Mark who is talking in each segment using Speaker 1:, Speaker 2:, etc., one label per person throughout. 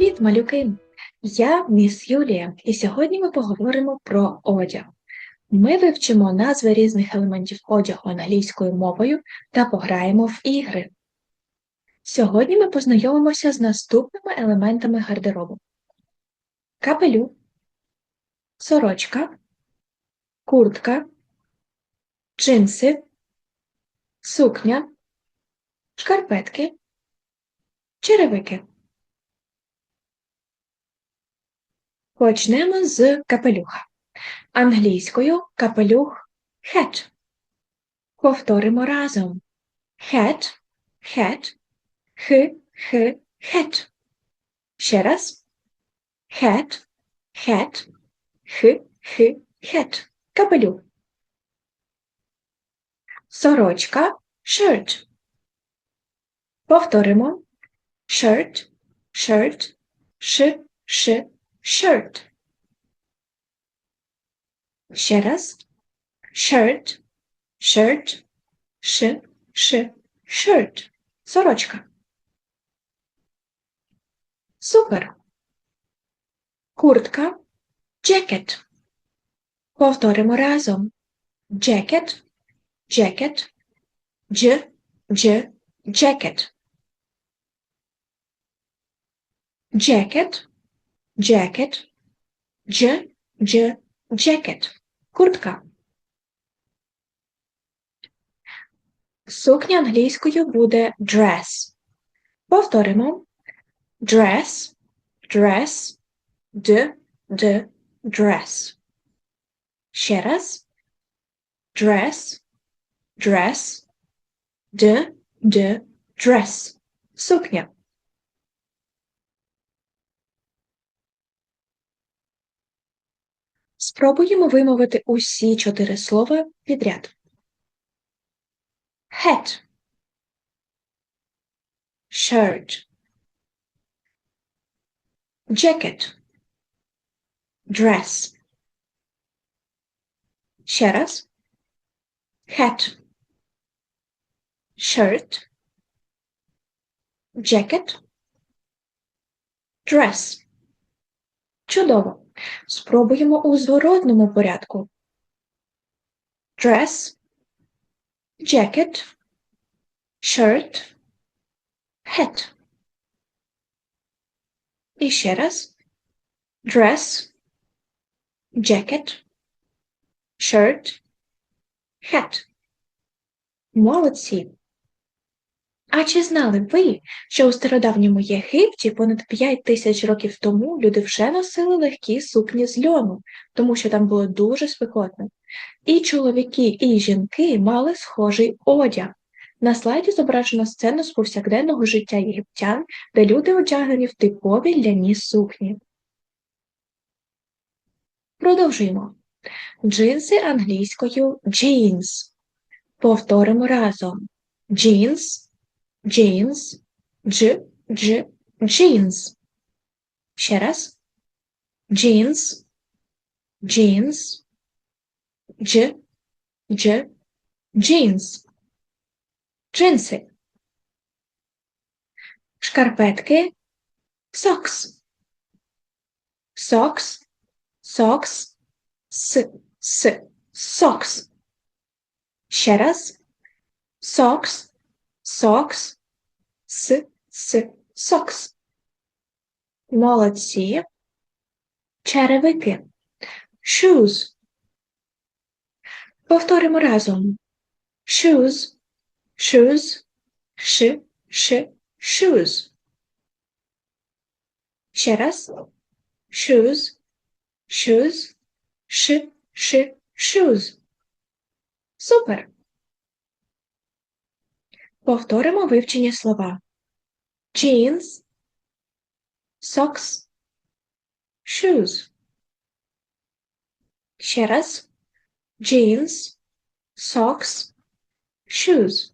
Speaker 1: Привіт, малюки! Я міс Юлія, і сьогодні ми поговоримо про одяг. Ми вивчимо назви різних елементів одягу англійською мовою та пограємо в ігри. Сьогодні ми познайомимося з наступними елементами гардеробу: капелю, сорочка, куртка, джинси, сукня, шкарпетки, черевики. Почнемо з капелюха. Англійською капелюх hat. Повторимо разом. Hat, hat, х, х, hat. Ще раз. Hat, hat, х, х, hat. Капелюх. Сорочка shirt. Повторимо. Shirt, shirt, ш, ш, shirt. Ще раз. Shirt, shirt, ш, ш, shirt. Сорочка. Супер. Куртка. Jacket. Повторимо разом. Jacket, jacket, дж, дж, jacket. Jacket, jacket, дж, дж, jacket. Куртка. Сукня англійською буде dress. Повторимо. Dress, dress, д, д, dress. Ще раз. Dress, dress, д, д, dress. Сукня. Спробуємо вимовити усі чотири слова підряд. Hat. Shirt. Jacket. Dress. Ще раз. Hat. Shirt. Jacket. Dress. Чудово! Спробуємо у зворотному порядку. Dress, jacket, shirt, hat. І ще раз. Dress, jacket, shirt, hat. Молодці! А чи знали ви, що у стародавньому Єгипті понад 5 тисяч років тому люди вже носили легкі сукні з льону, тому що там було дуже спекотно. І чоловіки, і жінки мали схожий одяг. На слайді зображено сцену з повсякденного життя єгиптян, де люди одягнені в типові ляні сукні. Продовжуємо. Джинси англійською jeans. Повторимо разом. Jeans jeans, дж, дж, jeans. Ще раз. Jeans, jeans, дж, дж, jeans. Джинси. Шкарпетки. Socks. Socks, socks, с, с, socks. Ще раз. Socks, Socks, с, с, socks. Молодці. Черевики. Shoes. Повторимо разом. Shoes, shoes, ш, ш, shoes. Ще раз. Shoes, shoes, ш, ш, shoes. Супер. Повторимо вивчені слова. Jeans, socks, shoes. Ще раз. Jeans, socks, shoes.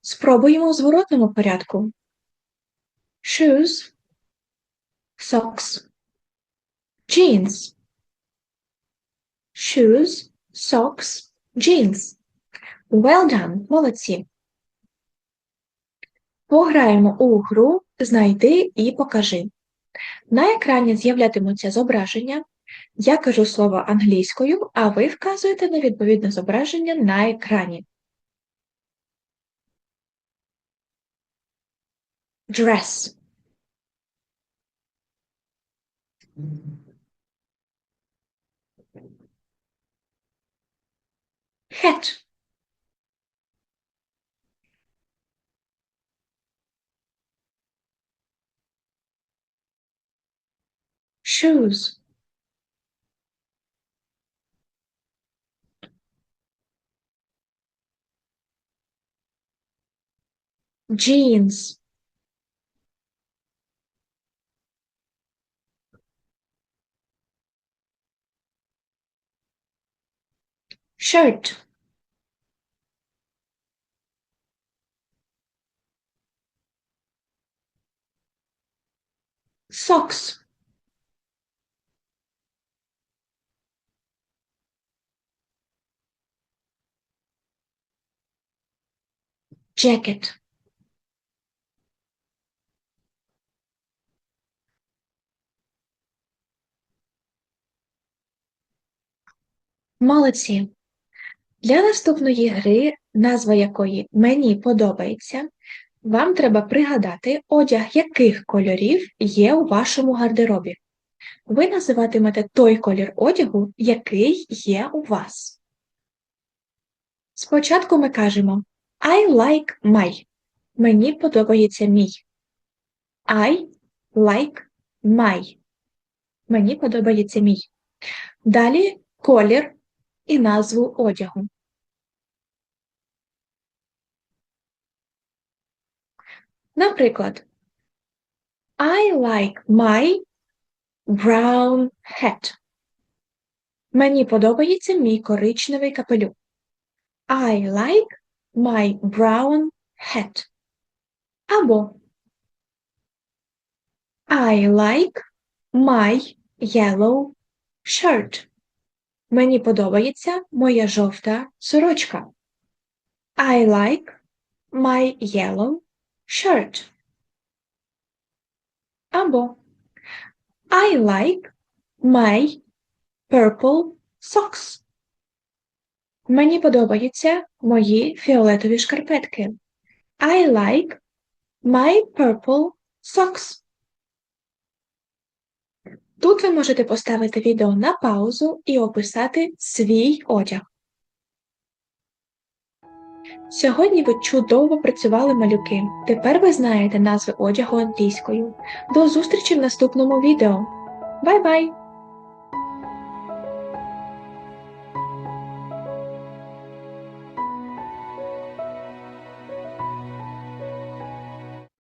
Speaker 1: Спробуємо у зворотному порядку. Shoes, socks, jeans. Shoes, socks, jeans. Well done, молодці. Пограємо у гру знайди і покажи. На екрані з'являтимуться зображення. Я кажу слово англійською, а ви вказуєте на відповідне зображення на екрані. Dress. Hat. Shoes. Jeans. Shirt. Socks. Jacket. Молодці. Для наступної гри, назва якої мені подобається, вам треба пригадати, одяг яких кольорів є у вашому гардеробі. Ви називатимете той колір одягу, який є у вас. Спочатку ми кажемо I like my. Мені подобається мій. I like my. Мені подобається мій. Далі колір і назву одягу. Наприклад, I like my brown hat. Мені подобається мій коричневий капелюх. I like my brown hat. Або I like my yellow shirt. Мені подобається моя жовта сорочка. I like my yellow shirt. Або I like my purple socks. Мені подобаються мої фіолетові шкарпетки. I like my purple socks. Тут ви можете поставити відео на паузу і описати свій одяг. Сьогодні ви чудово працювали малюки. Тепер ви знаєте назви одягу англійською. До зустрічі в наступному відео. Бай-бай!